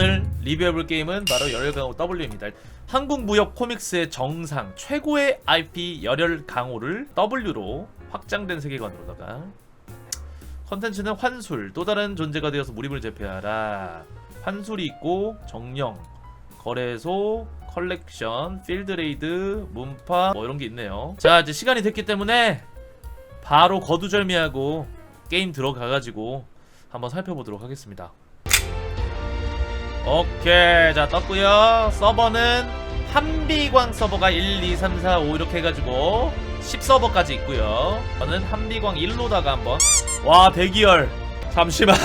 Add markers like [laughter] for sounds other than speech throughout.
오늘 리뷰해볼 게임은 바로 열혈강호 W입니다. 한국무역 코믹스의 정상 최고의 IP 열혈강호를 W로 확장된 세계관으로다가 컨텐츠는 환술 또 다른 존재가 되어서 무림을 제패하라. 환술이 있고 정령 거래소 컬렉션 필드레이드 문파 뭐 이런 게 있네요. 자 이제 시간이 됐기 때문에 바로 거두절미하고 게임 들어가가지고 한번 살펴보도록 하겠습니다 오케이 자 떴고요. 서버는 한비광 서버가 1, 2, 3, 4, 5 이렇게 해가지고 10서버까지 있고요. 저는 한비광 1로다가 한번. 와 대기열. 잠시만.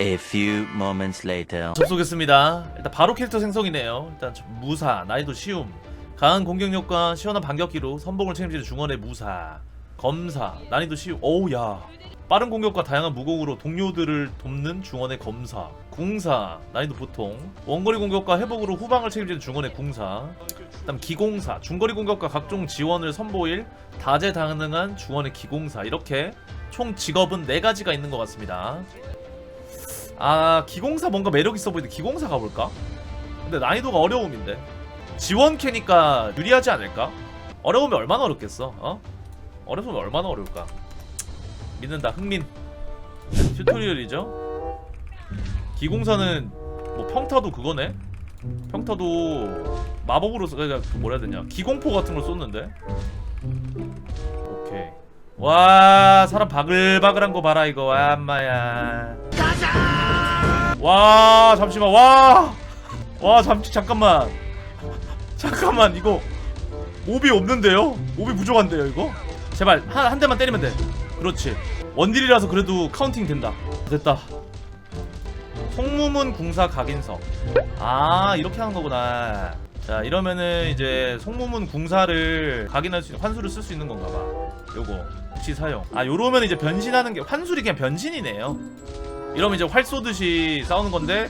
A few moments later. 접속했습니다. 일단 바로 캐릭터 생성이네요. 일단 저- 무사 난이도 쉬움. 강한 공격력과 시원한 반격기로 선봉을 책임지는 중원의 무사. 검사 난이도 쉬움. 어우 야 빠른 공격과 다양한 무공으로 동료들을 돕는 중원의 검사 궁사 난이도 보통 원거리 공격과 회복으로 후방을 책임지는 중원의 궁사 그다음 기공사 중거리 공격과 각종 지원을 선보일 다재다능한 중원의 기공사 이렇게 총 직업은 4가지가 있는 것 같습니다 아 기공사 뭔가 매력 있어 보이는데 기공사 가볼까? 근데 난이도가 어려움인데 지원 캐니까 유리하지 않을까? 어려우면 얼마나 어렵겠어? 어? 어려우면 얼마나 어려울까? 믿는다. 흥민. 튜토리얼이죠? 기공사는 뭐 평타도 그거네? 평타도 마법으로 써 그러니까 그 뭐라 해야 되냐? 기공포 같은 걸 쏘는데? 오케이. 와 사람 바글바글한 거 봐라 이거. 와 엄마야. 와 잠시만. 와와 잠시 잠깐만. [laughs] 잠깐만 이거. 몹이 없는데요? 몹이 부족한데요 이거? 제발 한, 한 대만 때리면 돼 그렇지. 원딜이라서 그래도 카운팅 된다. 됐다. 송무문 궁사 각인석 아 이렇게 하는 거구나. 자 이러면은 이제 송무문 궁사를 각인할 수 있는 환수를 쓸 수 있는 건가 봐. 요거. 혹시 사용. 아 요러면 이제 변신하는 게 환술이 그냥 변신이네요. 이러면 이제 활 쏘듯이 싸우는 건데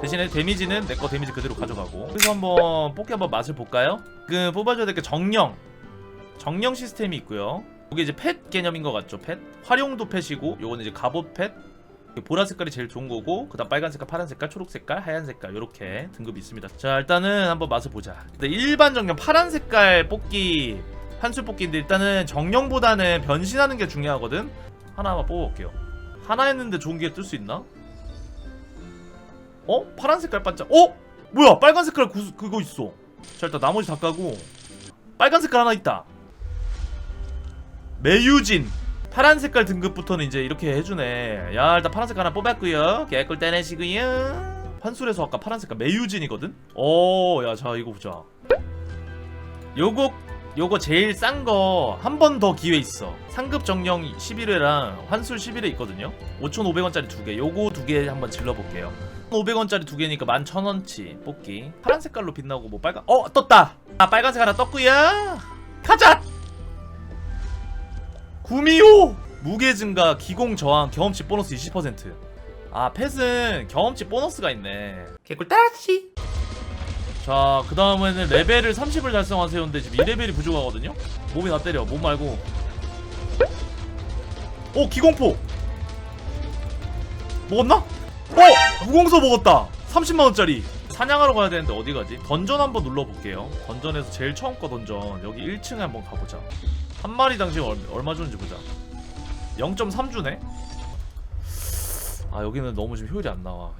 대신에 데미지는 내 거 데미지 그대로 가져가고. 그래서 한번 뽑기 한번 맛을 볼까요? 그 뽑아줘야 될 게 정령. 정령 시스템이 있고요 이게 이제 펫 개념인 것 같죠 펫 활용도 펫이고 요거는 이제 갑옷 펫 보라 색깔이 제일 좋은 거고 그다음 빨간 색깔, 파란 색깔, 초록 색깔, 하얀 색깔 이렇게 등급이 있습니다. 자 일단은 한번 맛을 보자. 일단 일반 정령 파란 색깔 뽑기 한술 뽑기인데 일단은 정령보다는 변신하는 게 중요하거든. 하나만 뽑아볼게요. 하나 했는데 좋은 게 뜰 수 있나? 어? 파란 색깔 반짝. 어? 뭐야? 빨간 색깔 구, 그거 있어. 자 일단 나머지 다 까고 빨간 색깔 하나 있다. 매유진. 파란 색깔 등급부터는 이제 이렇게 해주네. 야 일단 파란 색깔 하나 뽑았고요. 개꿀 떼내시고요. 환술에서 아까 파란 색깔 매유진이거든. 오, 야 자 이거 보자. 요거 요거 제일 싼 거 한 번 더 기회 있어. 상급 정령 11회랑 환술 11회 있거든요. 5,500원짜리 두 개. 요거 두 개 한번 질러볼게요. 500원짜리 두 개니까 11,000원치 뽑기. 파란 색깔로 빛나고 뭐 빨간 어 떴다. 아 빨간색 하나 떴고요. 가자. 구미호! 무게 증가 기공 저항 경험치 보너스 20%아 펫은 경험치 보너스가 있네. 개꿀 따라치! 자 그 다음에는 레벨을 30을 달성하세요인데 지금 2레벨이 부족하거든요? 몸이 나 때려 몸 말고. 오 기공포! 먹었나? 어! 무공서 먹었다! 30만원짜리. 사냥하러 가야 되는데 어디 가지? 던전 한번 눌러볼게요. 던전에서 제일 처음 거 던전. 여기 1층에 한번 가보자 한 마리당 지금 얼, 얼마 주는지 보자. 0.3주네? 아 여기는 너무 지금 효율이 안 나와.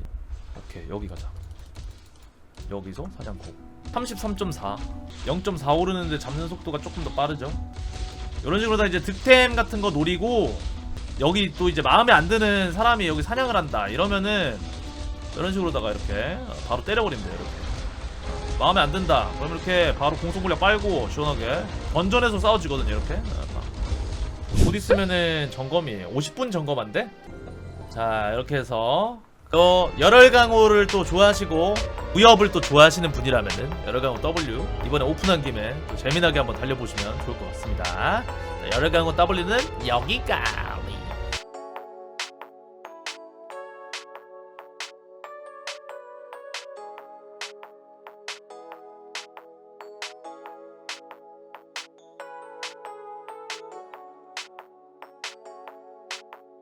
오케이 여기 가자. 여기서 사냥고. 33.4 0.4 오르는데 잡는 속도가 조금 더 빠르죠? 이런 식으로 다 이제 득템 같은 거 노리고 여기 또 이제 마음에 안 드는 사람이 여기 사냥을 한다. 이러면은 이런 식으로다가 이렇게 바로 돼요 이렇게 마음에 안 든다. 그럼 이렇게 바로 공속물량 빨고 시원하게 던전에서 싸워지거든요. 이렇게. 곧 있으면은 점검이에요. 50분 점검한데. 자 이렇게 해서 또 열혈강호를 또 좋아하시고 무협을 또 좋아하시는 분이라면은 열혈강호 W 이번에 오픈한 김에 또 재미나게 한번 달려보시면 좋을 것 같습니다. 자, 열혈강호 W는 여기까지.